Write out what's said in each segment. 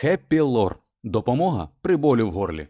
Хеппі Лор. Допомога при болю в горлі.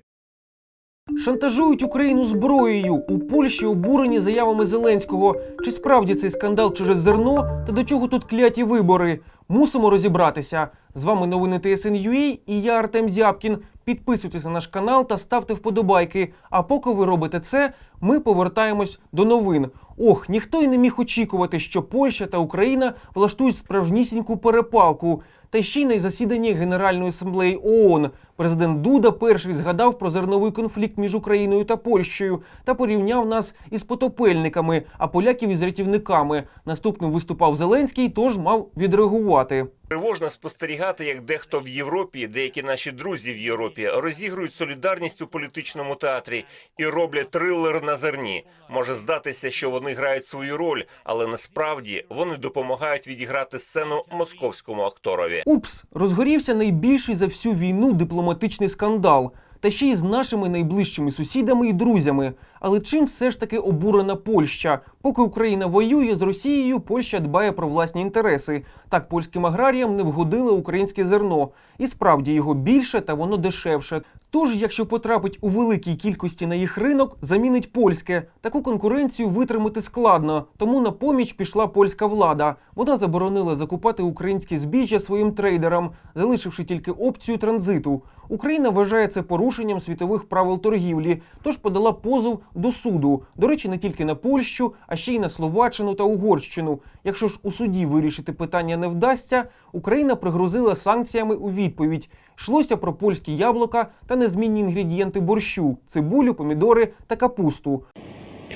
Шантажують Україну зброєю. У Польщі обурені заявами Зеленського. Чи справді цей скандал через зерно? Та до чого тут кляті вибори? Мусимо розібратися. З вами новини ТСН.UA і я Артем Зябкін. Підписуйтесь на наш канал та ставте вподобайки. А поки ви робите це, ми повертаємось до новин. Ох, ніхто й не міг очікувати, що Польща та Україна влаштують справжнісіньку перепалку. Та ще й на засіданні Генеральної асамблеї ООН. Президент Дуда перший згадав про зерновий конфлікт між Україною та Польщею та порівняв нас із потопельниками, а поляків із рятівниками. Наступним виступав Зеленський, тож мав відреагувати. Тривожно спостерігати, як дехто в Європі, деякі наші друзі в Європі розігрують солідарність у політичному театрі і роблять трилер на зерні. Може здатися, що вони грають свою роль, але насправді вони допомагають відіграти сцену московському акторові. Упс, розгорівся найбільший за всю війну дипломатичний скандал. Та ще й з нашими найближчими сусідами і друзями. Але чим все ж таки обурена Польща? Поки Україна воює з Росією, Польща дбає про власні інтереси. Так польським аграріям не вгодило українське зерно. І справді його більше та воно дешевше. Тож, якщо потрапить у великій кількості на їх ринок, замінить польське. Таку конкуренцію витримати складно. Тому на поміч пішла польська влада. Вона заборонила закупати українське збіжжя своїм трейдерам, залишивши тільки опцію транзиту. Україна вважає це порушенням світових правил торгівлі, тож подала позов до суду. До речі, не тільки на Польщу, а ще й на Словаччину та Угорщину. Якщо ж у суді вирішити питання не вдасться, Україна пригрозила санкціями у відповідь. Йшлося про польські яблука та незмінні інгредієнти борщу: цибулю, помідори та капусту.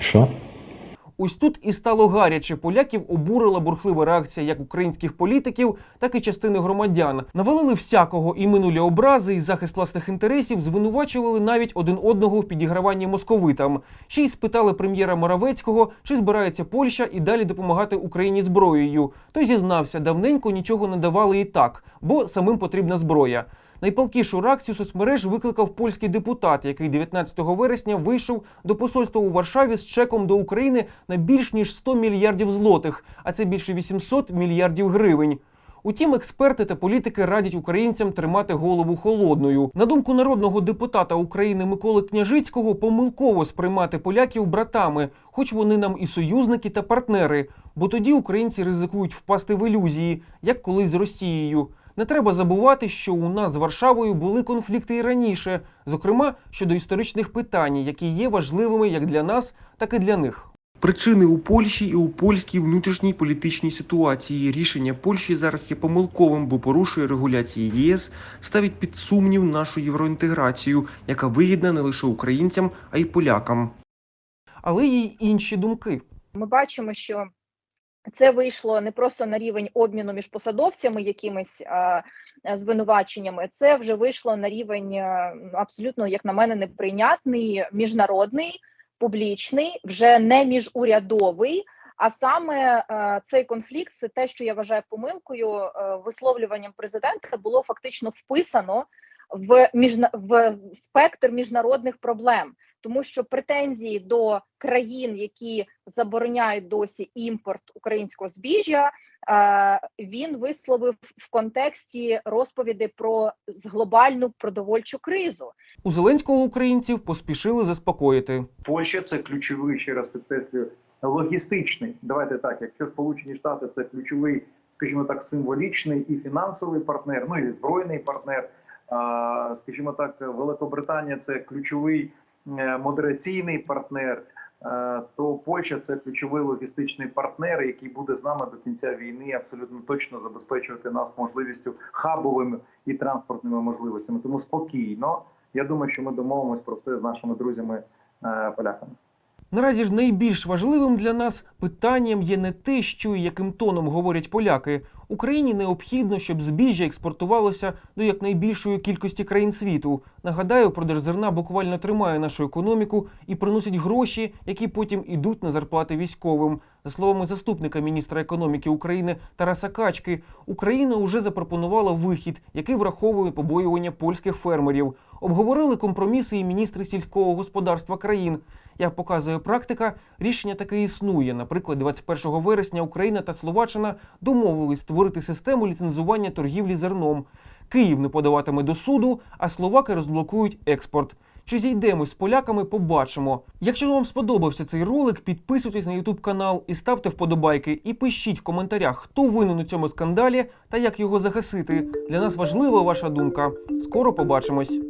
І що? Ось тут і стало гаряче. Поляків обурила бурхлива реакція як українських політиків, так і частини громадян. Навалили всякого і минулі образи, і захист власних інтересів звинувачували навіть один одного в підіграванні московитам. Ще й спитали прем'єра Моравецького, чи збирається Польща і далі допомагати Україні зброєю. Той зізнався, давненько нічого не давали і так, бо самим потрібна зброя. Найпалкішу реакцію соцмереж викликав польський депутат, який 19 вересня вийшов до посольства у Варшаві з чеком до України на більш ніж 100 мільярдів злотих, а це більше 800 мільярдів гривень. Утім, експерти та політики радять українцям тримати голову холодною. На думку народного депутата України Миколи Княжицького, помилково сприймати поляків братами, хоч вони нам і союзники та партнери. Бо тоді українці ризикують впасти в ілюзії, як колись з Росією. Не треба забувати, що у нас з Варшавою були конфлікти і раніше, зокрема щодо історичних питань, які є важливими як для нас, так і для них. Причини у Польщі і у польській внутрішній політичній ситуації. Рішення Польщі зараз є помилковим, бо порушує регуляції ЄС, ставить під сумнів нашу євроінтеграцію, яка вигідна не лише українцям, а й полякам. Але є й інші думки. Ми бачимо, що це вийшло не просто на рівень обміну між посадовцями, якимись а, звинуваченнями. Це вже вийшло на рівень абсолютно, як на мене, неприйнятний міжнародний, публічний, вже не міжурядовий. А саме е, цей конфлікт, це те, що я вважаю помилкою, е, висловлюванням президента було фактично вписано в міжна в спектр міжнародних проблем, тому що претензії до країн, які забороняють досі імпорт українського збіжжя, е, він висловив в контексті розповіді про з- глобальну продовольчу кризу. У Зеленського українців поспішили заспокоїти. Польща це ключовий, ще раз підкреслюю, логістичний. Давайте так, якщо Сполучені Штати це ключовий, скажімо так, символічний і фінансовий партнер, ну і збройний партнер. Скажімо так, Великобританія це ключовий е, модераційний партнер. е, То Польща це ключовий логістичний партнер, який буде з нами до кінця війни абсолютно точно забезпечувати нас можливістю хабовими і транспортними можливостями. Тому спокійно. Я думаю, що ми домовимося про це з нашими друзями е, поляками. Наразі ж найбільш важливим для нас питанням є не те, що і яким тоном говорять поляки. Україні необхідно, щоб збіжжя експортувалося до якнайбільшої кількості країн світу. Нагадаю, продаж зерна буквально тримає нашу економіку і приносить гроші, які потім ідуть на зарплати військовим. За словами заступника міністра економіки України Тараса Качки, Україна уже запропонувала вихід, який враховує побоювання польських фермерів. Обговорили компроміси і міністри сільського господарства країн. Як показує практика, рішення таке існує. Наприклад, 21 вересня Україна та Словаччина домовились створити систему ліцензування торгівлі зерном. Київ не подаватиме до суду, а словаки розблокують експорт. Чи зійдемось з поляками, побачимо. Якщо вам сподобався цей ролик, підписуйтесь на YouTube канал і ставте вподобайки. І пишіть в коментарях, хто винен у цьому скандалі та як його загасити. Для нас важлива ваша думка. Скоро побачимось.